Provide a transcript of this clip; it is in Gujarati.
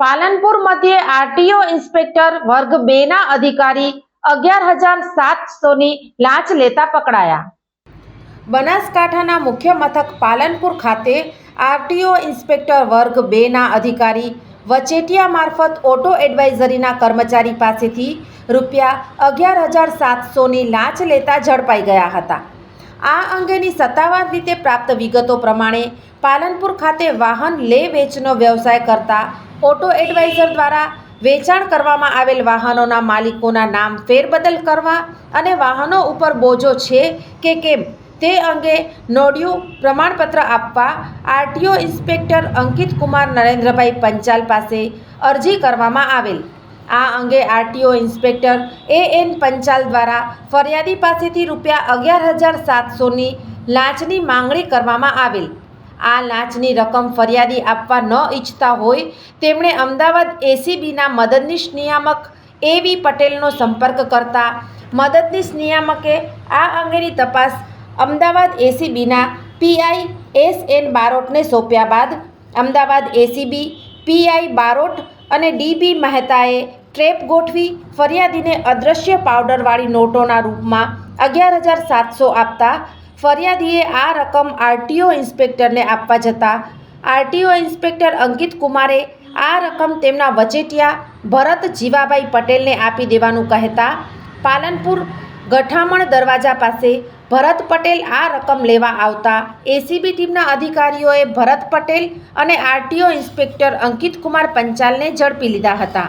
Palanpur મધ્યે આરટીઓ ઇન્સ્પેક્ટર વર્ગ બે ના અધિકારી અગિયાર હજાર સાતસોની લાંચ લેતા પકડાયા. બનાસકાંઠાના મુખ્ય મથક પાલનપુર ખાતે આરટીઓ ઇન્સ્પેક્ટર વર્ગ બે ના અધિકારી વચેટિયા મારફત ઓટો એડવાઇઝરીના કર્મચારી પાસેથી રૂપિયા અગિયાર હજાર સાતસોની લાંચ લેતા ઝડપાઈ ગયા હતા. આ અંગેની સત્તાવાર રીતે પ્રાપ્ત વિગતો પ્રમાણે પાલનપુર ખાતે વાહન લે વેચનો વ્યવસાય કરતા ઓટો એડવાઇઝર દ્વારા વેચાણ કરવામાં આવેલ વાહનોના માલિકોના નામ ફેરબદલ કરવા અને વાહનો ઉપર બોજો છે કે કેમ તે અંગે નોડિયું પ્રમાણપત્ર આપવા આરટીઓ ઇન્સ્પેક્ટર અંકિત કુમાર નરેન્દ્રભાઈ પંચાલ પાસે અરજી કરવામાં આવેલ. આ અંગે RTO inspector A N Panchal દ્વારા ફરિયાદી પાસેથી રૂપિયા અગિયાર હજાર સાતસોની લાંચની માંગણી કરવામાં આવેલ. આ લાંચની રકમ ફરિયાદી આપવા ન ઈચ્છતા હોય, તેમણે અમદાવાદ એસીબીના મદદનીશ નિયામક એ વી પટેલનો સંપર્ક કરતા મદદનીશ નિયામકે આ અંગેની તપાસ અમદાવાદ એસીબીના પીઆઈ એસ એન બારોટને સોંપ્યા બાદ અમદાવાદ એસીબી પીઆઈ બારોટ અને ડીબી મહેતાએ ટ્રેપ ગોઠવી ફરિયાદીને અદૃશ્ય પાવડરવાળી નોટોના રૂપમાં અગિયાર હજાર સાતસો આપતા ફરિયાદીએ આ રકમ આરટીઓ ઇન્સ્પેક્ટરને આપવા જતાં આરટીઓ ઇન્સ્પેક્ટર અંકિત કુમારે આ રકમ તેમના વચેટિયા ભરત જીવાભાઈ પટેલને આપી દેવાનું કહેતા પાલનપુર ગઠામણ દરવાજા પાસે ભરત પટેલ આ રકમ લેવા આવતા એસીબી ટીમના અધિકારીઓએ ભરત પટેલ અને આરટીઓ ઇન્સ્પેક્ટર અંકિત કુમાર પંચાલને ઝડપી લીધા હતા.